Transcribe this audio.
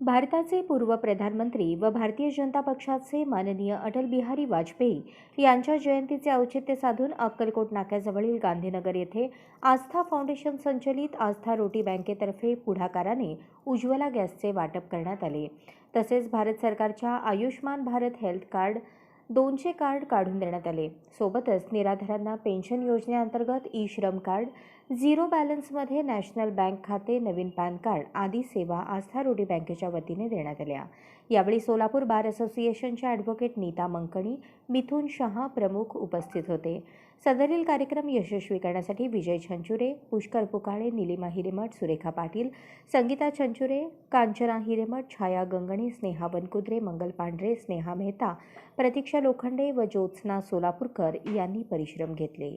भारताचे पूर्व प्रधानमंत्री व भारतीय जनता पक्षाचे माननीय अटल बिहारी वाजपेयी यांच्या जयंतीचे औचित्य साधून अक्कलकोट नाक्याजवळील गांधीनगर येथे आस्था फाउंडेशन संचलित आस्था रोटी बँकेतर्फे पुढाकाराने उज्ज्वला गॅसचे वाटप करण्यात आले. तसेच भारत सरकारच्या आयुष्मान भारत हेल्थ कार्ड दोनशे कार्ड काढून देण्यात आले. सोबतच निराधारांना पेन्शन योजनेअंतर्गत ई श्रम कार्ड झिरो बॅलन्समध्ये नॅशनल बँक खाते नवीन पॅन कार्ड आदी सेवा आस्था रोडी बँकेच्या वतीने देण्यात आल्या. यावेळी सोलापूर बार असोसिएशनच्या ॲडव्होकेट नीता मंकणी मिथुन शहा प्रमुख उपस्थित होते. सदरील कार्यक्रम यशस्वी करण्यासाठी विजय छंचुरे पुष्कर पुकाळे निलिमा हिरेमठ सुरेखा पाटील संगीता छंचुरे कांचना हिरेमठ छाया गंगणे स्नेहा वनकुद्रे मंगल पांढरे स्नेहा मेहता प्रतीक्षा लोखंडे व ज्योत्स्ना सोलापूरकर यांनी परिश्रम घेतले.